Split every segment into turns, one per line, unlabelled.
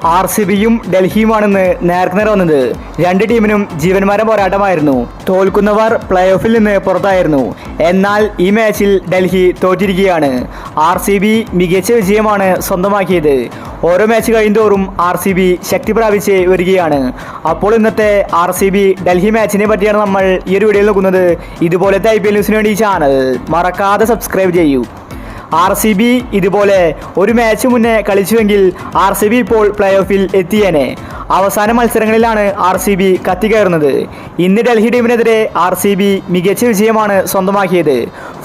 R C ബിയും ഡൽഹിയുമാണെന്ന് നേർക്കുനേർ വന്നത് രണ്ട് ടീമിനും ജീവന്മാര പോരാട്ടമായിരുന്നു. തോൽക്കുന്നവർ പ്ലേ ഓഫിൽ നിന്ന് പുറത്തായിരുന്നു. എന്നാൽ ഈ മാച്ചിൽ ഡൽഹി തോറ്റിരിക്കുകയാണ്. ആർ സി ബി മികച്ച വിജയമാണ് സ്വന്തമാക്കിയത്. ഓരോ മാച്ച് കഴിയുന്തോറും ആർ സി ബി ശക്തി പ്രാപിച്ച് വരികയാണ്. അപ്പോൾ ഇന്നത്തെ ആർ സി ബി ഡൽഹി മാച്ചിനെ പറ്റിയാണ് നമ്മൾ ഈ ഒരു വീഡിയോയിൽ നോക്കുന്നത്. ഇതുപോലത്തെ ഐ പി എൽ ന്യൂസിന് വേണ്ടി ചാനൽ മറക്കാതെ സബ്സ്ക്രൈബ് ചെയ്യൂ. ആർ സി ബി ഇതുപോലെ ഒരു മാച്ച് മുന്നേ കളിച്ചുവെങ്കിൽ ആർ സി ബി ഇപ്പോൾ പ്ലേ ഓഫിൽ എത്തിയേനെ. അവസാന മത്സരങ്ങളിലാണ് ആർ സി ബി കത്തിക്കയറുന്നത് ഇന്ന് ഡൽഹി ടീമിനെതിരെ ആർ സി ബി മികച്ച വിജയമാണ് സ്വന്തമാക്കിയത്.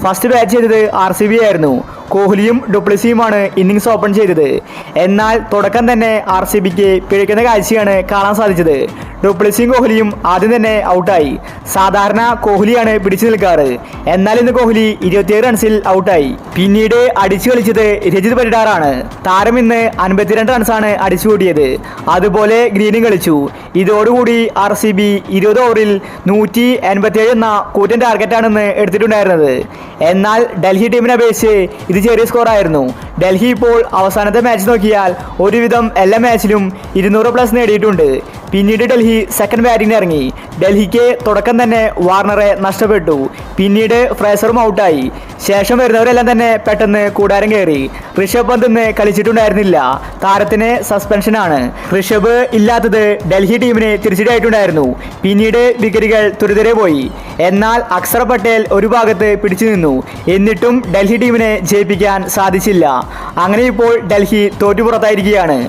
ഫസ്റ്റ് ബാറ്റ് ചെയ്തത് ആർ സി ബി ആയിരുന്നു. കോഹ്ലിയും ഡുപ്ലിസിയുമാണ് ഇന്നിങ്സ് ഓപ്പൺ ചെയ്തത്. എന്നാൽ തുടക്കം തന്നെ ആർ സി ബിക്ക് പിഴയ്ക്കുന്ന കാഴ്ചയാണ് കാണാൻ സാധിച്ചത്. ഡുപ്ലിസിയും കോഹ്ലിയും ആദ്യം തന്നെ ഔട്ടായി. സാധാരണ കോഹ്ലിയാണ് പിടിച്ചു നിൽക്കാറ്. എന്നാൽ ഇന്ന് കോഹ്ലി ഇരുപത്തിയേഴ് റൺസിൽ ഔട്ടായി. പിന്നീട് അടിച്ചു കളിച്ചത് രജിത് പരിടാറാണ്. താരം ഇന്ന് അൻപത്തിരണ്ട് റൺസാണ് അടിച്ചു കൂട്ടിയത്. അതുപോലെ ഗ്രീനും കളിച്ചു. ഇതോടുകൂടി ആർ സി ബി ഇരുപത് ഓവറിൽ നൂറ്റി എൺപത്തിയേഴ് എന്ന കൂറ്റൻ ടാർഗറ്റാണെന്ന് എടുത്തിട്ടുണ്ടായിരുന്നത്. എന്നാൽ ഡൽഹി ടീമിനെ അപേക്ഷിച്ച് ഇത് ചെറിയ സ്കോറായിരുന്നു. ഡൽഹി ഇപ്പോൾ അവസാനത്തെ മാച്ച് നോക്കിയാൽ ഒരുവിധം എല്ലാ മാച്ചിലും ഇരുന്നൂറ് പ്ലസ് നേടിയിട്ടുണ്ട്. പിന്നീട് ഡൽഹി സെക്കൻഡ് ബാറ്റിംഗിന് ഇറങ്ങി. ഡൽഹിക്ക് തുടക്കം തന്നെ വാർണറെ നഷ്ടപ്പെട്ടു. പിന്നീട് ഫ്രേസറും ഔട്ടായി. ശേഷം വരുന്നവരെല്ലാം തന്നെ പെട്ടെന്ന് കൂടാരം കയറി. ഋഷഭ് പന്ത് ഇന്ന് കളിച്ചിട്ടുണ്ടായിരുന്നില്ല. താരത്തിന് സസ്പെൻഷനാണ് ഋഷഭ് ഇല്ലാത്തത് ഡൽഹി ടീമിന് തിരിച്ചടിയായിട്ടുണ്ടായിരുന്നു. പിന്നീട് വിക്കറ്റുകൾ തുരിതരെ പോയി. എന്നാൽ അക്സർ പട്ടേൽ ഒരു ഭാഗത്ത് പിടിച്ചു നിന്നു. എന്നിട്ടും ഡൽഹി ടീമിനെ ജയിപ്പിക്കാൻ സാധിച്ചില്ല. അങ്ങനെ ഇപ്പോൾ ഡൽഹി തോറ്റു പുറത്തായിരിക്കുകയാണ്.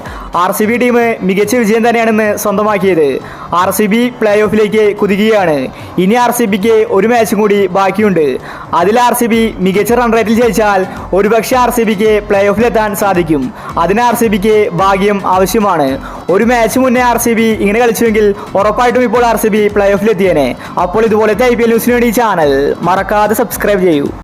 ആർ സി ബി ടീം മികച്ച വിജയം തന്നെയാണെന്ന് സ്വന്തമാക്കിയത് ആർ സി ബി പ്ലേ ഓഫിലേക്ക് കുതിക്കുകയാണ്. ഇനി ആർ സി ബിക്ക് ഒരു മാച്ചും കൂടി ബാക്കിയുണ്ട്. അതിൽ ആർ സി ബി മികച്ച റൺ റേറ്റിൽ ജയിച്ചാൽ ഒരുപക്ഷെ ആർ സി ബിക്ക് പ്ലേ ഓഫിലെത്താൻ സാധിക്കും. അതിന് ആർ സി ബിക്ക് ഭാഗ്യം ആവശ്യമാണ്. ഒരു മാച്ച് മുന്നേ ആർ സി ബി ഇങ്ങനെ കളിച്ചുവെങ്കിൽ ഉറപ്പായിട്ടും ഇപ്പോൾ ആർ സി ബി പ്ലേ ഓഫിലെത്തിയേനെ അപ്പോൾ ഇതുപോലത്തെ ഐ പി എൽ ന്യൂസിന് വേണ്ടി ചാനൽ മറക്കാതെ സബ്സ്ക്രൈബ് ചെയ്യൂ.